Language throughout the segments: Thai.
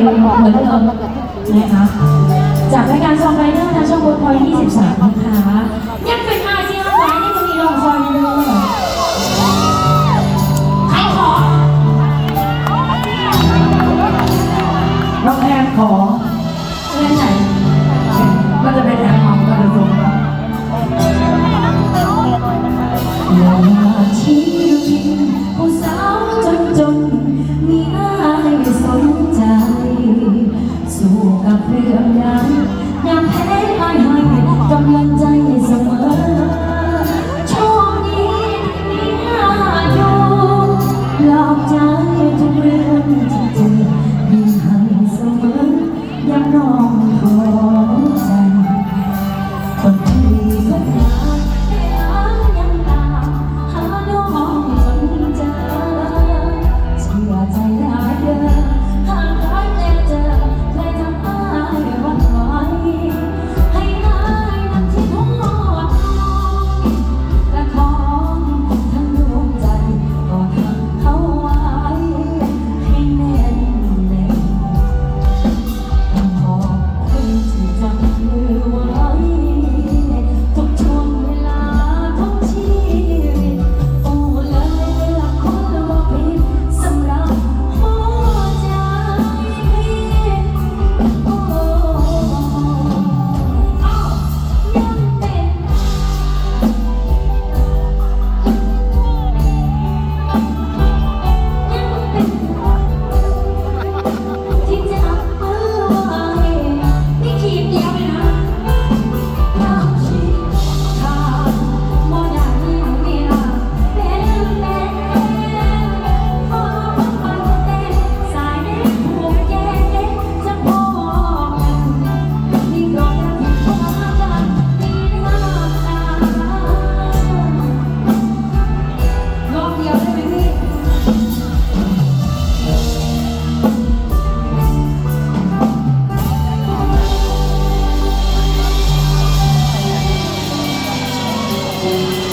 เหมือนเดิมนะคะจากรายการซองไรเดอร์นะช่องบนพอย23นะคะยัง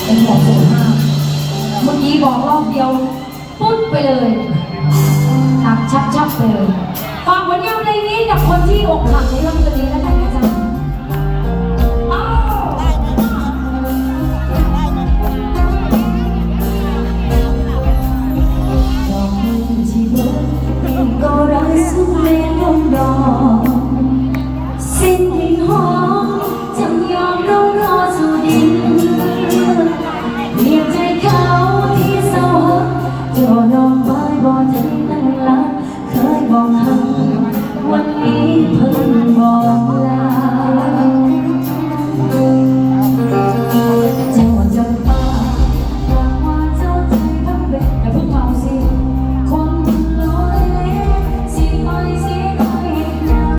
ผมบอกสวยมากเมื่อกี้บอกรอบเดียวปุ๊บไปเลยตักชับๆไปเลยฝากผลงานเพลงนี้กับคนที่อกหักในเรื่องนี้นะ